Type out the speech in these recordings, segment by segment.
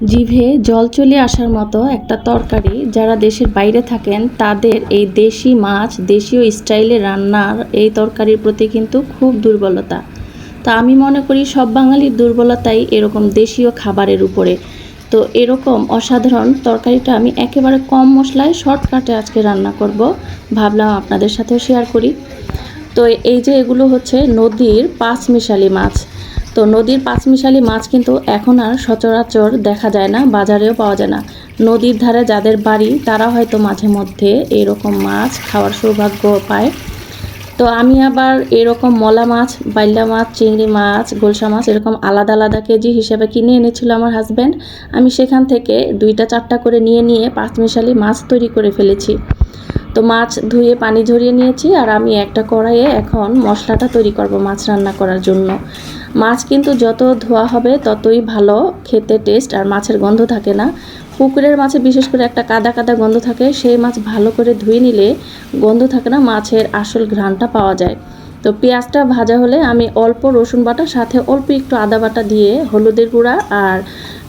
জিভে জল চলে আসার মতো একটা তরকারি যারা দেশের বাইরে থাকেন, তাদের এই দেশি মাছ, দেশীয় স্টাইলে রান্নার এই তরকারির প্রতি কিন্তু খুব দুর্বলতা। তা আমি মনে করি সব বাঙালির দুর্বলতাই এরকম দেশীয় খাবারের উপরে। তো এরকম অসাধারণ তরকারিটা আমি একেবারে কম মশলায় শর্টকাটে আজকে রান্না করব, ভাবলাম আপনাদের সাথেও শেয়ার করি। তো এই যে এগুলো হচ্ছে নদীর পাঁচ মিশালি মাছ। তো নদীর পাঁচমিশালি মাছ কিন্তু এখন আর সচরাচর দেখা যায় না, বাজারেও পাওয়া যায় না। নদীর ধারে যাদের বাড়ি, তারা হয়তো মাঝে মধ্যে এরকম মাছ খাওয়ার সৌভাগ্য পায়। তো আমি আবার এরকম মলা মাছ বাইলা মাছ, চিংড়ি মাছ, গোলসা মাছ এরকম আলাদা আলাদা কেজি হিসেবে কিনে এনেছিল আমার হাজব্যান্ড আমি সেখান থেকে দুইটা চারটা করে নিয়ে নিয়ে পাঁচমিশালি মাছ তৈরি করে ফেলেছি। তো মাছ ধুয়ে পানি ঝরিয়ে নিয়েছি আর আমি একটা কড়াইয়ে এখন মশলাটা তৈরি করব মাছ রান্না করার জন্য। মাছ কিন্তু যত ধোয়া হবে ততই ভালো খেতে টেস্ট আর মাছের গন্ধ থাকে না। পুকুরের মাছে বিশেষ করে একটা কাদা কাদা গন্ধ থাকে, সেই মাছ ভালো করে ধুয়ে নিলে গন্ধ থাকে না, মাছের আসল ঘ্রাণটা পাওয়া যায়। তো পেঁয়াজটা ভাজা হলে আমি অল্প রসুন বাটা, সাথে অল্প একটু আদা বাটা দিয়ে হলুদের গুঁড়া আর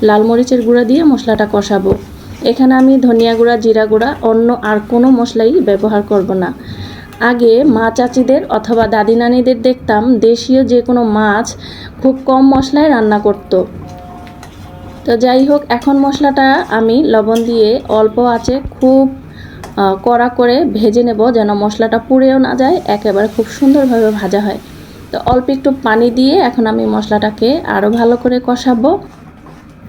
লাল মরিচের গুঁড়া দিয়ে মশলাটা কষাবো। এখানে আমি ধনিয়া গুঁড়া, জিরা গুঁড়া, অন্য আর কোনো মশলাই ব্যবহার করব না। আগে মা চাচিদের অথবা দাদি নানিদের দেখতাম দেশীয় যে কোনো মাছ খুব কম মশলায় রান্না করত। তো যাই হোক, এখন মশলাটা আমি লবণ দিয়ে অল্প আছে খুব কড়া করে ভেজে নেব যেন মশলাটা পুড়েও না যায়, একেবারে খুব সুন্দরভাবে ভাজা হয়। তো অল্প একটু পানি দিয়ে এখন আমি মশলাটাকে আরও ভালো করে কষাবো।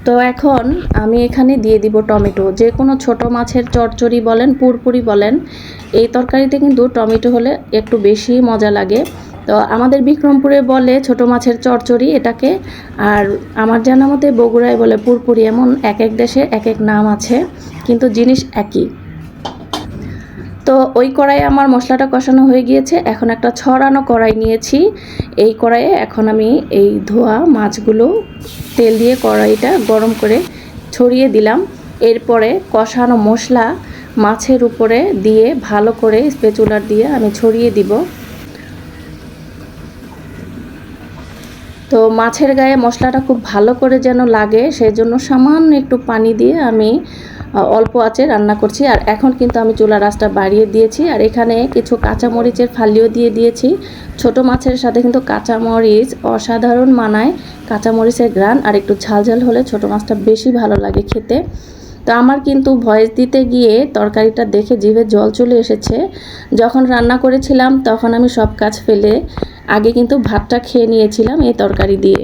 তো এখন আমি এখানে দিয়ে দিব টমেটো। যে কোনো ছোট মাছের চচ্চড়ি বলেন, পুরপুরি বলেন, এই তরকারিতে কিন্তু টমেটো হলে একটু বেশি মজা লাগে। তো আমাদের বিক্রমপুরে বলে ছোট মাছের চচ্চড়ি এটাকে, আর আমার জানা মতে বগুড়ায় বলে পুরপুরি এমন এক এক দেশে এক এক নাম আছে, কিন্তু জিনিস একই। তো ওই কড়াইয়ে আমার মশলাটা কষানো হয়ে গিয়েছে। এখন একটা ছড়ানো কড়াই নিয়েছি। এই কড়াইয়ে এখন আমি এই ধোয়া মাছগুলো তেল দিয়ে কড়াইটা গরম করে ছড়িয়ে দিলাম। এরপরে কষানো মশলা মাছের উপরে দিয়ে ভালো করে স্পেচুলার দিয়ে আমি ছড়িয়ে দিব। তো মাছের গায়ে মশলাটা খুব ভালো করে যেন লাগে সেই জন্য সামান্য একটু পানি দিয়ে আমি অল্প আছে, রান্না করছি। আর এখন কিন্তু আমি চুলা রাসটা বাড়িয়ে দিয়েছি। আর এখানে কিছু কাঁচামরিচের ফালিও দিয়ে দিয়েছি। ছোট মাছের সাথে কিন্তু কাঁচামরিচ অসাধারণ মানায়, কাঁচামরিচের গ্রান আর একটু ঝালঝাল হলে ছোট মাছটা বেশি ভালো লাগে খেতে। তো আমার কিন্তু ভয়েস দিতে গিয়ে তরকারিটা দেখে জিভে জল চলে এসেছে। যখন রান্না করেছিলাম, তখন আমি সব কাজ ফেলে আগে কিন্তু ভাতটা খেয়ে নিয়েছিলাম এই তরকারি দিয়ে।